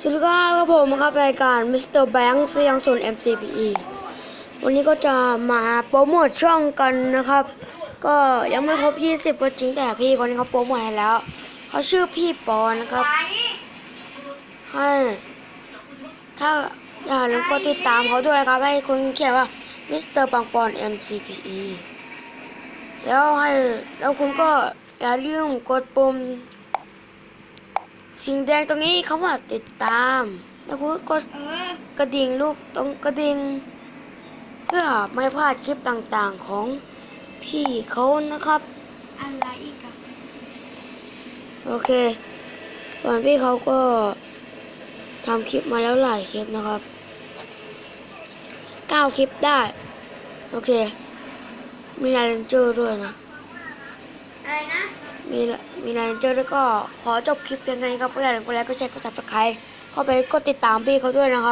สวัสดีครับกับผมครับรายการมิสเตอร์แบงค์เสียงส่วน MCPE วันนี้ก็จะมาโปรโมทช่องกันนะครับ ก็ยังไม่ครบ 20 ก็จริงแต่พี่คนนี้เขาโปรโมทให้แล้ว เขาชื่อพี่ปอนะครับ ให้ ถ้าอย่าลืมกดติดตามเขาด้วยนะครับ ให้คุณเขียนว่ามิสเตอร์ปังปอน MCPE แล้วให้แล้วคุณก็อย่าลืมกดปุ่ม สิ่งแดงตรงนี้เขาว่าติดตามแล้วคุณก็เออกระดิ่งลูกตรงกระดิ่งเพื่อไม่พลาดคลิปต่างๆของพี่เขานะครับอะไรอีกอะโอเคส่วนพี่เขาก็ทำคลิปมาแล้วหลายคลิปนะครับเก้าคลิปได้ โอเค มีนายเรนเจอร์ด้วยนะอะไร นะ มีมีนายเรเจอแล้วยก็ขอจบคลิปเพียงเท่านี้ครับก็อย่าลืมกดไลค์กดแชร์กดซับสไครต์เข้าไปกดติดตามพี่เขาด้วยนะครับ